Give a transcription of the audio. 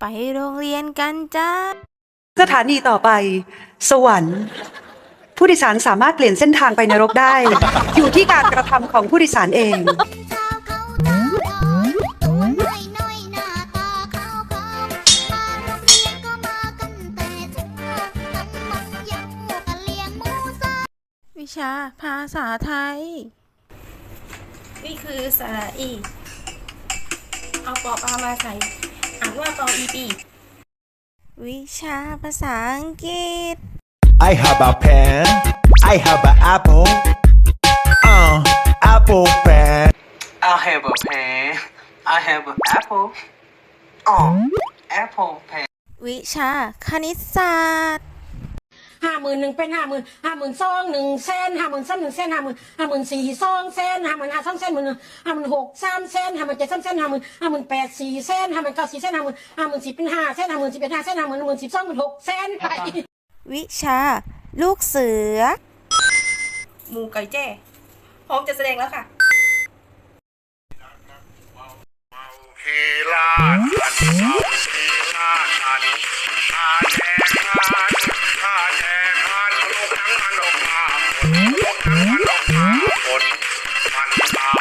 ไปโรงเรียนกันจ้า สถานีต่อไป สวรรค์ ผู้โดยสารสามารถเปลี่ยนเส้นทางไปนรกได้ อยู่ที่การกระทำของผู้โดยสารเองเจ้าเขาเจ้าดอยตัวน้อยน้อยหน้าตาขาวขาวมาโรงเรียนก็มากันแต่เช้ากันมันยังกันเลี้ยงหมูสาวิชาภาษาไทย นี่คือสระอี เอาปอปลามาใส่ อ่านว่าปออีปีวิชาภาษาอังกฤษ I have a pen. I have an apple. Uh, apple pen. I have a pen. I have an apple. Oh, apple pen. วิชาคณิตศาสตร์ ห้าหมื่นหนึ่งเป็นห้าหมื่นห้าหมื่นสองหนึ่งเซนห้าหมื่นสามหนึ่งเซนห้าหมื่นห้าหมื่นสี่สองเซนห้าหมื่นห้าสองเซนหมื่นหนึ่งห้าหมื่นหกสามเซนห้าหมื่นเจ็ดสามเซนห้าหมื่นห้าหมื่นแปดสี่เซนห้าหมื่นเก้าสี่เซนห้าหมื่นห้าหมื่นสิบเป็นห้าเซนห้าหมื่นสิบเป็นห้าเซนห้าหมื่นหนึ่งหมื่นสิบสองหมื่นหกเซนไปวิชา ลูกเสือหมูไก่แจ้พร้อมจะแสดงแล้วค่ะทีลาทันทีลาทันอาแดงอา money now.